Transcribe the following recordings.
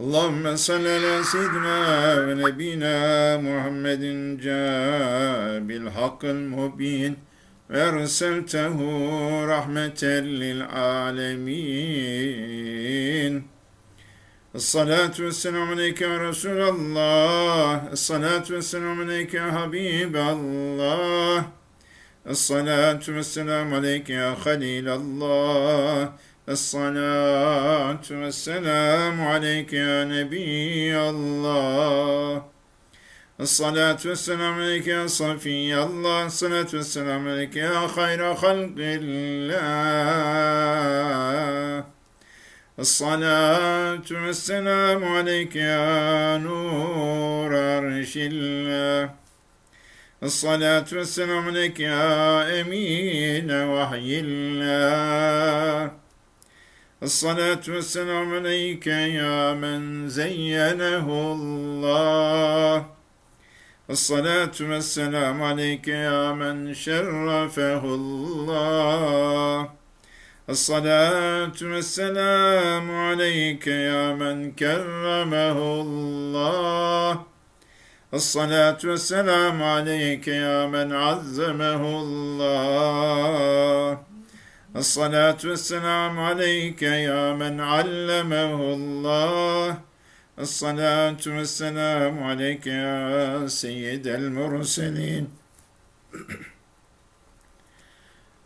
اللهم صل على سيدنا ونبينا محمد جاء بالحق المبين وأرسلته رحمة للعالمين. الصلاة والسلام عليك يا رسول الله الصلاة والسلام عليك يا حبيب الله. الصلاة والسلام عليك يا خليل الله. الصلاة والسلام عليك يا نبي الله الصلاة والسلام عليك يا صفي الله الصلاة والسلام عليك يا خير خلق الله الصلاة والسلام عليك يا نور عرش الله الصلاة والسلام عليك يا أمين وحي الله الصلاة والسلام عليك يا من زينه الله. الصلاة والسلام عليك يا من شرفه الله. الصلاة والسلام عليك يا من كرمه الله. الصلاة والسلام عليك يا من عظمه الله. الصلاة والسلام عليك يا من علمه الله. الصلاة والسلام عليك يا سيد المرسلين.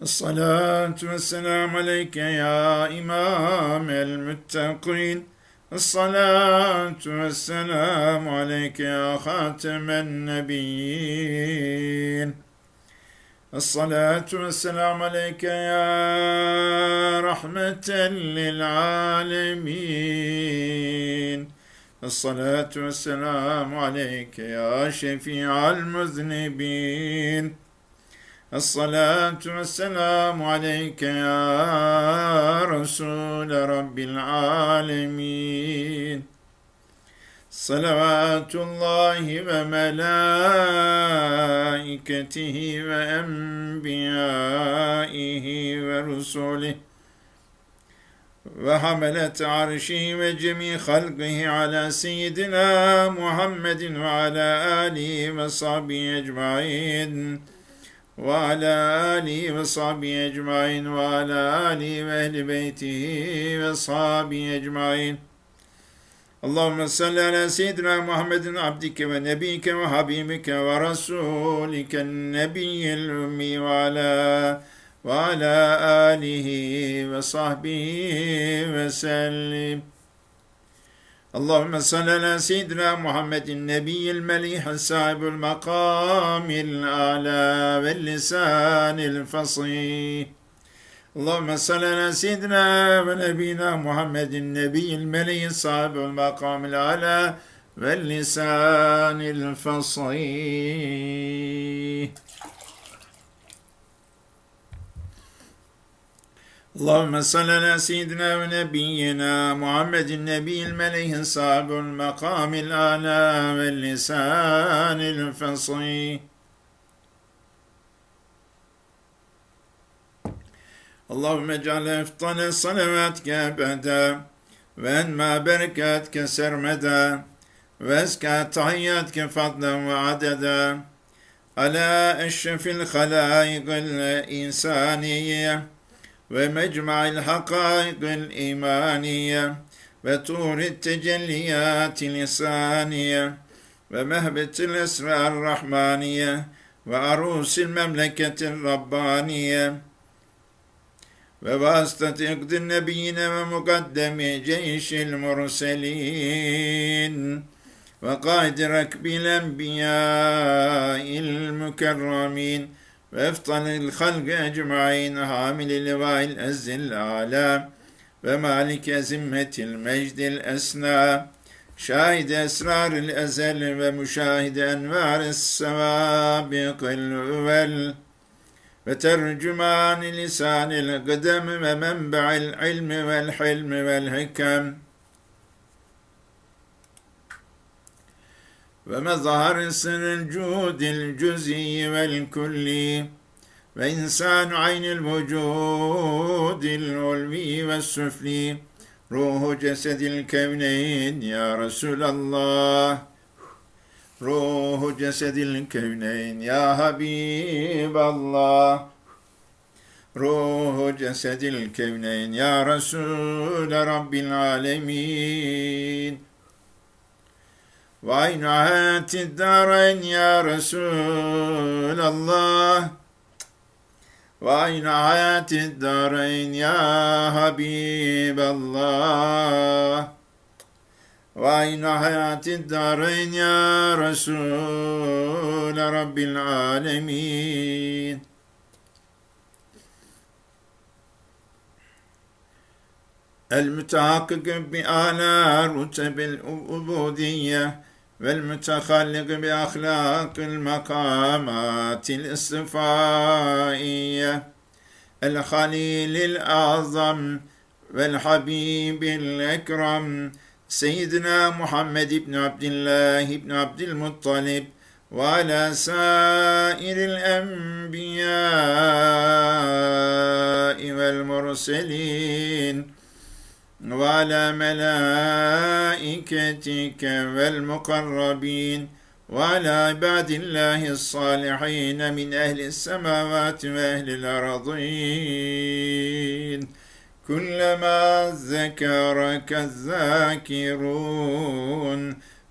الصلاة والسلام عليك يا إمام المتقين. الصلاة والسلام عليك يا خاتم النبيين. الصلاة والسلام عليك يا رحمة للعالمين. الصلاة والسلام عليك يا شفيع المذنبين. الصلاة والسلام عليك يا رسول رب العالمين. صلوات الله وملائكته وأنبيائه ورسله. وحملة عرشه وجميع خلقه على سيدنا محمد وعلى آله وصحبه أجمعين. وعلى آله وصحبه أجمعين. وعلى آله وأهل بيته وصحبه أجمعين. اللهم صل على سيدنا محمد عبدك ونبيك وحبيبك ورسولك النبي الأمي وعلى وعلى آله وصحبه وسلم. اللهم صل على سيدنا محمد النبي المليح صاحب المقام الأعلى واللسان الفصيح. اللهم صل على سيدنا ونبينا محمد النبي الملي صاحب المقام الأعلى واللسان الفصيح اللهم صل على سيدنا ونبينا محمد النبي الملي صاحب المقام الأعلى واللسان الفصيح اللهم اجعل افضل صلواتك ابدا وانما بركاتك سرمدا وازكى تحياتك فضلا وعددا على اشرف الخلائق الانسانيه ومجمع الحقائق الايمانيه وطور التجليات الإنسانية ومهبة الأسرار الرحمانية وعروس المملكة الربانية بواسطة إقد النبيين ومقدم جيش المرسلين وقائد ركب الأنبياء المكرمين وأفضل الخلق أجمعين حامل لواء الأز الأعلى ومالك أزمة المجد الأسنى شاهد أسرار الأزل ومشاهد أنوار السوابق الأول وترجمان لسان القدم ومنبع العلم والحلم والحكم ومظهر سر الجود الجزئي والكلي وإنسان عين الوجود العلوي والسفلي روح جسد الكونين يا رسول الله روح جسد الكونين يا حبيب الله روح جسد الكونين يا رسول رب العالمين وعين عهات الدارين يا رسول الله وعين حياة الدارين وعين حياة الدارين يا رسول رب العالمين. المتحقق بأعلى رتب العبودية والمتخلق بأخلاق المقامات الاصطفائية. الخليل الأعظم والحبيب الأكرم سيدنا محمد بن عبد الله بن عبد المطلب وعلى سائر الأنبياء والمرسلين وعلى ملائكتك والمقربين وعلى عباد الله الصالحين من أهل السماوات وأهل الأرضين. كلما ذكرك الذاكرون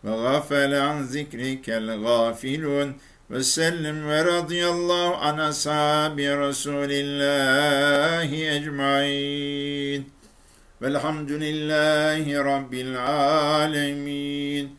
وغفل عن ذكرك الغافلون. وسلم ورضي الله عن أصحاب رسول الله أجمعين. والحمد لله رب العالمين.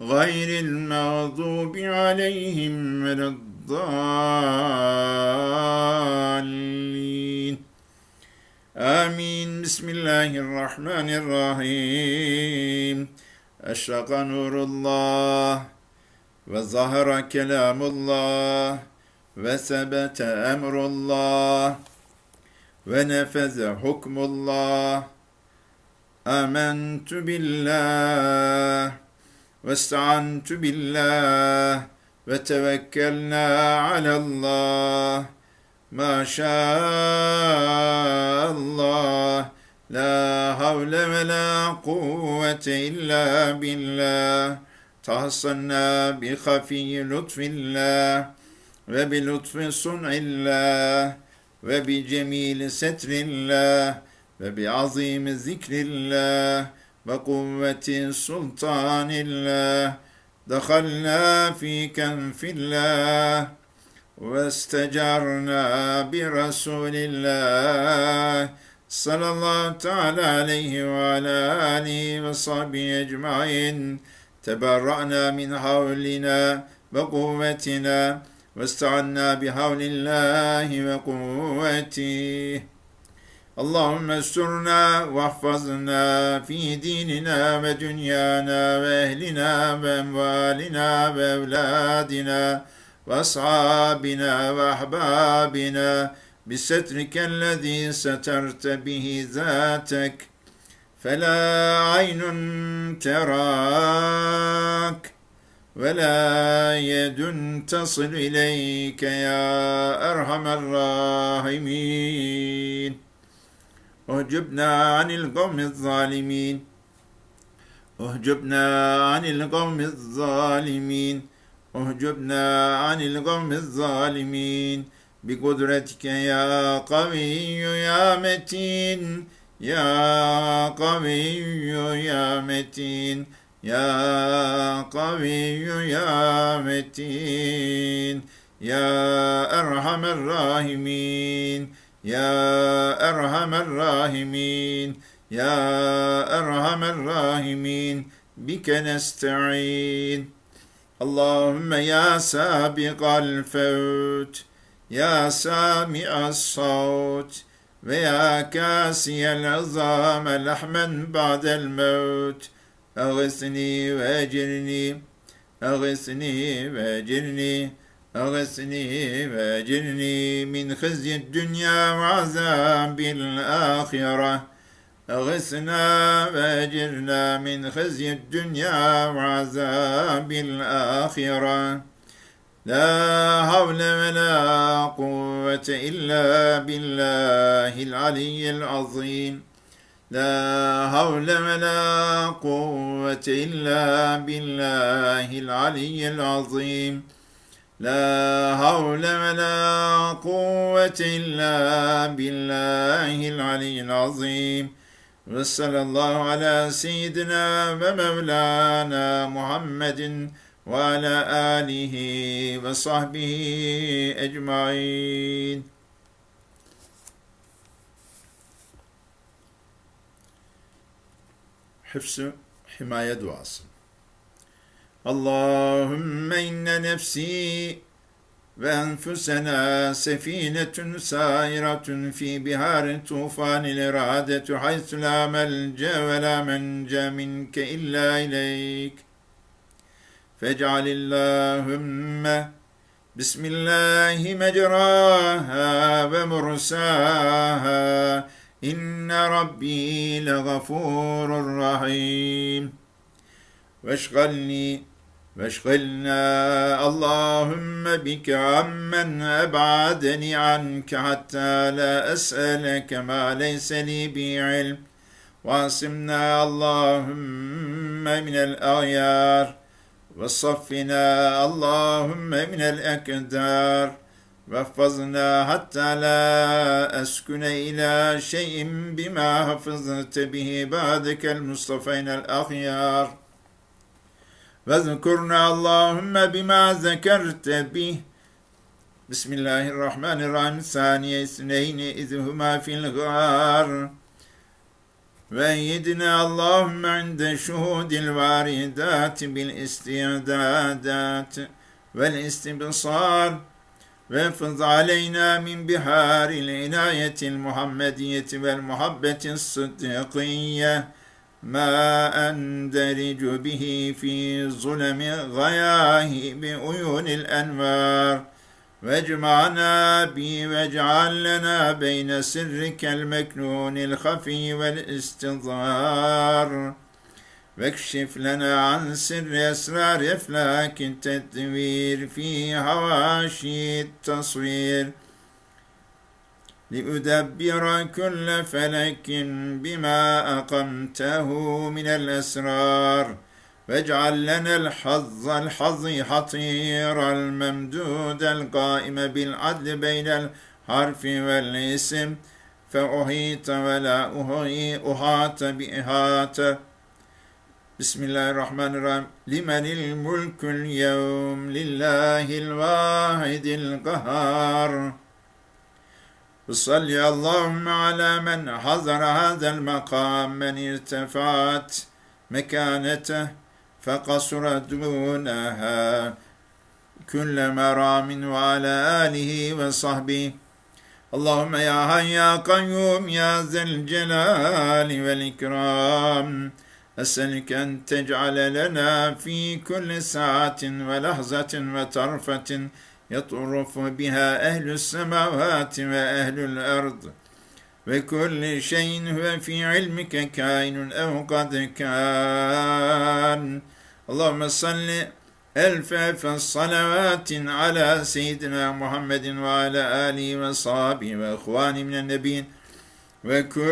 غير المغضوب عليهم ولا الضالين آمين بسم الله الرحمن الرحيم أشرق نور الله وظهر كلام الله وثبت أمر الله ونفذ حكم الله آمنت بالله واستعنت بالله وتوكلنا على الله ما شاء الله لا حول ولا قوة إلا بالله تحصنا بخفي لطف الله وبلطف صنع الله وبجميل ستر الله وبعظيم ذكر الله وقوة سلطان الله. دخلنا في كنف الله واستجرنا برسول الله صلى الله تعالى عليه وعلى آله وصحبه أجمعين. تبرأنا من حولنا وقوتنا واستعنا بحول الله وقوته. اللهم استرنا واحفظنا في ديننا ودنيانا وأهلنا وأموالنا وأولادنا وأصحابنا وأحبابنا بسترك الذي سترت به ذاتك. فلا عين تراك ولا يد تصل إليك يا أرحم الراحمين. أهجبنا عن القوم الظالمين. أهجبنا عن القوم الظالمين. أهجبنا عن القوم الظالمين. بقدرتك يا قوي يا متين. يا قوي يا متين. يا قوي يا متين. يا أرحم الراحمين. يا أرحم الراحمين يا أرحم الراحمين بك نستعين. اللهم يا سابق الفوت يا سامع الصوت ويا كاسي العظام لحما بعد الموت. أغثني وأجرني أغثني وأجرني. أغثني وأجرني من خزي الدنيا وعذاب الآخرة. أغثنا وأجرنا من خزي الدنيا وعذاب الآخرة. لا حول ولا قوة إلا بالله العلي العظيم. لا حول ولا قوة إلا بالله العلي العظيم. لا حول ولا قوة إلا بالله العلي العظيم وصلى الله على سيدنا ومولانا محمد وعلى آله وصحبه أجمعين حفظ حماية duası. اللهم إن نفسي وأنفسنا سفينة سائرة في بحار طوفان الإرادة حيث لا ملجأ ولا منجا منك إلا إليك فاجعل اللهم بسم الله مجراها ومرساها إن ربي لغفور رحيم واشغلني واشغلنا اللهم بك عمن أبعدني عنك حتى لا أسألك ما ليس لي به علم واعصمنا اللهم من الأغيار وصفنا اللهم من الأكدار واحفظنا حتى لا أسكن إلى شيء بما حفظت به بعدك المصطفين الأخيار واذكرنا اللهم بما ذكرت به بسم الله الرحمن الرحيم ثاني اثنين إذ هما في الغار وأيدنا اللهم عند شهود الواردات بالاستعدادات والاستبصار وافض علينا من بحار العناية المحمدية والمحبة الصديقية ما أندرج به في ظلم غياه بعيون الأنوار. واجمعنا به واجعل لنا بين سرك المكنون الخفي والاستظهار. واكشف لنا عن سر أسرار أفلاك التدوير في هواشي التصوير. لأدبر كل فلك بما أقمته من الأسرار. واجعل لنا الحظ الحظ حطير الممدود القائم بالعدل بين الحرف والاسم. فأحيط ولا أهي أحاط بإحاطة بسم الله الرحمن الرحيم. لمن الملك اليوم؟ لله الواحد القهار. وصلي اللهم على من حضر هذا المقام من ارتفعت مكانته فقصر دونها. كل مرام وعلى آله وصحبه. اللهم يا حي يا قيوم يا ذا الجلال والإكرام. أسألك أن تجعل لنا في كل ساعة ولحظة وطرفة يطرف بها أهل السماوات وأهل الأرض. وكل شيء هو في علمك كائن أو قد كان. اللهم صل ألف ألف الصلوات على سيدنا محمد وعلى آله وصحبه وإخوانه من النبيين. وكل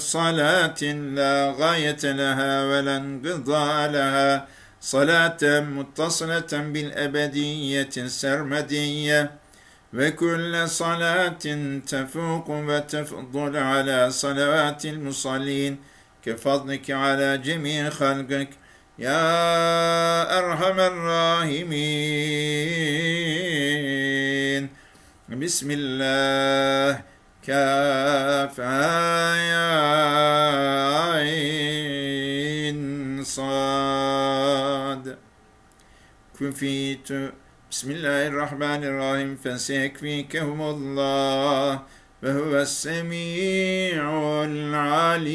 صلاة لا غاية لها ولا انقضاء لها. صلاة متصلة بالأبدية السرمدية وكل صلاة تفوق وتفضل على صلوات المصلين كفضلك على جميع خلقك يا أرحم الراحمين. بسم الله. كاف كفيت بسم الله الرحمن الرحيم فسيكفيكهم الله وهو السميع العليم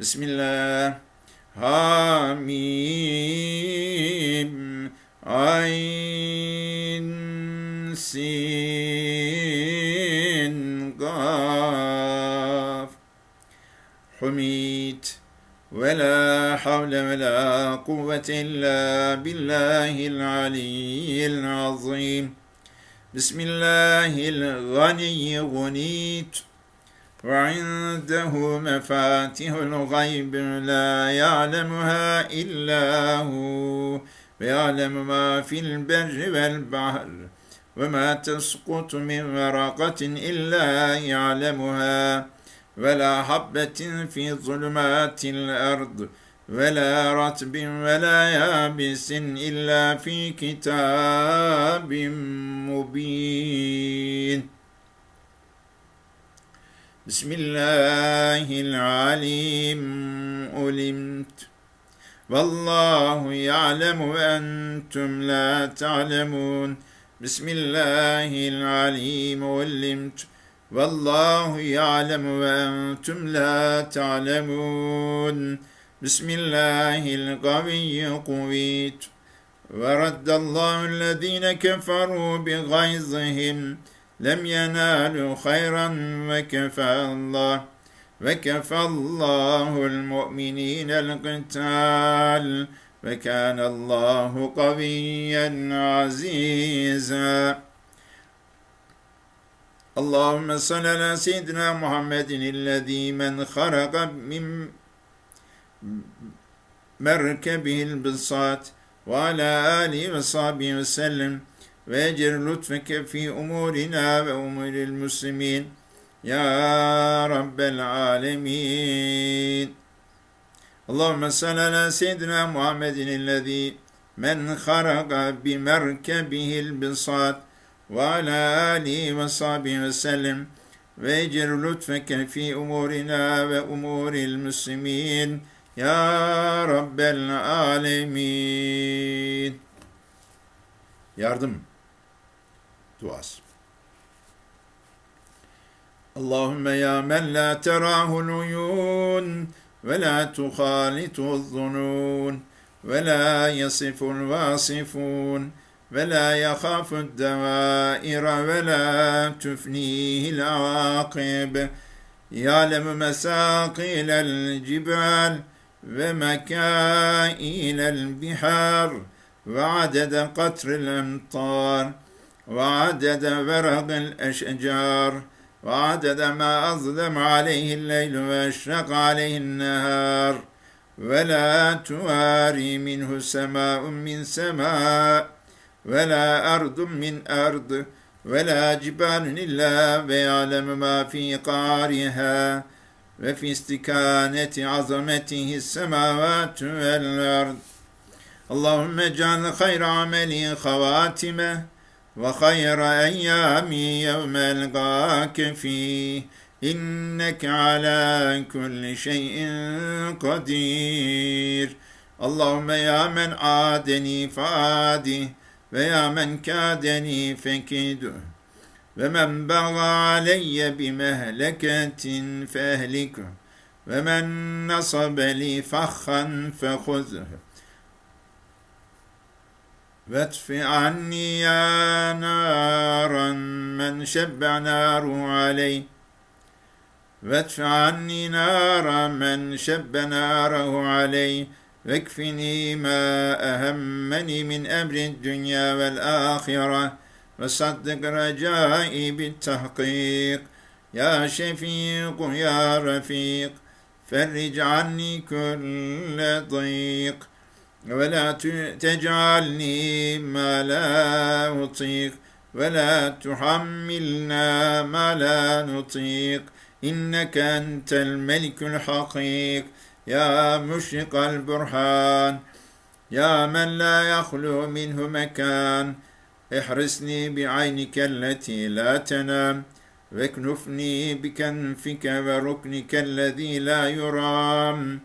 بسم الله حميم عين سين قاف حميد ولا حول ولا قوة إلا بالله العلي العظيم. بسم الله الغني غنيت وعنده مفاتيح الغيب لا يعلمها إلا هو. ويعلم ما في البر والبحر وما تسقط من ورقة إلا يعلمها. ولا حبة في ظلمات الأرض ولا رتب ولا يابس إلا في كتاب مبين بسم الله العليم علمت والله يعلم وأنتم لا تعلمون بسم الله العليم علمت والله يعلم وأنتم لا تعلمون. بسم الله القوي قويت. ورد الله الذين كفروا بغيظهم. لم ينالوا خيرا وكفى الله. وكفى الله المؤمنين القتال. وكان الله قويا عزيزا. اللهم صل على سيدنا محمد الذي من خرق من مركبه البساط وعلى آله وصحبه وسلم ويجر لطفك في أمورنا وأمور المسلمين يا رب العالمين اللهم صل على سيدنا محمد الذي من خرق بمركبه البساط ve ala alihi ve sahbihi ve sellem ve ecir lütfeke fi umurina ve umuril müslimin ya Rabbel. Yardım duası. Allahümme ya men la terahul uyun ve la tuhalitu'z-zunun ve la yasiful vasifun ولا يخاف الدوائر ولا تفنيه العواقب. يعلم مساقيل الجبال ومكائن البحار وعدد قطر الأمطار وعدد ورق الأشجار وعدد ما أظلم عليه الليل وأشرق عليه النهار. ولا تواري منه سماء من سماء ولا أرض من أرض ولا جبال إلا ويعلم ما في قارها وفي استكانة عظمته السماوات والأرض اللهم اجعل خير عملي خواتمه وخير أيامي يوم ألقاك فيه إنك على كل شيء قدير اللهم يا من عادني فعاده ويا من كادني فكيده ومن بغى علي بمهلكة فأهلكه ومن نصب لي فخا فخذه. وادف عني يا نارا من شب ناره عليه وادف عني نارا من شب ناره عليه واكفني ما أهمني من أمر الدنيا والآخرة وصدق رجائي بالتحقيق. يا شفيق يا رفيق فرج عني كل ضيق ولا تجعلني ما لا أطيق ولا تحملنا ما لا نطيق. إنك أنت الملك الحقيق. يا مشرق البرهان يا من لا يخلو منه مكان احرسني بعينك التي لا تنام واكنفني بكنفك وركنك الذي لا يرام.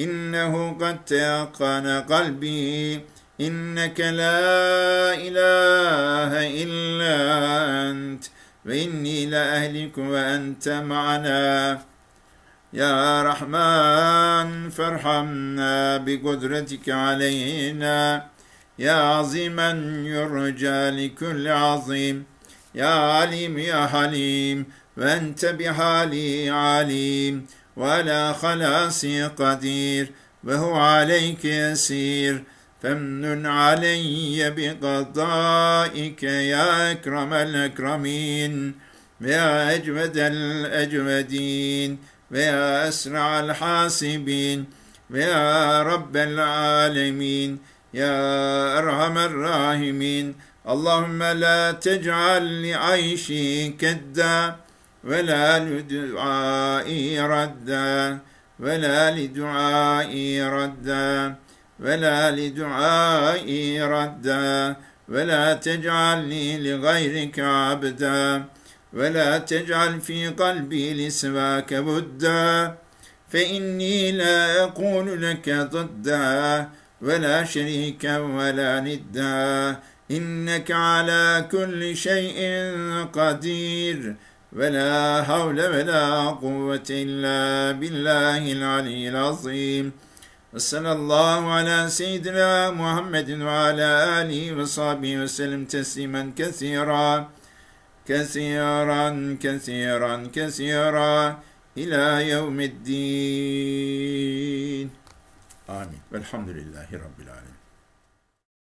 إنه قد تيقن قلبي إنك لا إله إلا أنت وإني لأهلك وأنت معنا. يا رحمن فارحمنا بقدرتك علينا. يا عظيما يرجى لكل عظيم. يا عليم يا حليم. وأنت بحالي عليم. وعلى خلاصي قدير. وهو عليك يسير. فمن علي بقضائك يا أكرم الأكرمين. ويا أجود الأجودين. ويا أسرع الحاسبين ويا رب العالمين يا أرحم الراحمين. اللهم لا تجعل لعيشي كدا ولا لدعائي ردا ولا لدعائي ردا ولا لدعائي ردا ولا تجعلني لغيرك عبدا. ولا تجعل في قلبي لسواك بدا فإني لا أقول لك ضدا ولا شريكا ولا ندا. إنك على كل شيء قدير ولا حول ولا قوة إلا بالله العلي العظيم. وصلى الله على سيدنا محمد وعلى آله وصحبه وسلم تسليما كثيرا. كثيرا كثيرا كثيرا إلى يوم الدين. آمين. والحمد لله رب العالمين.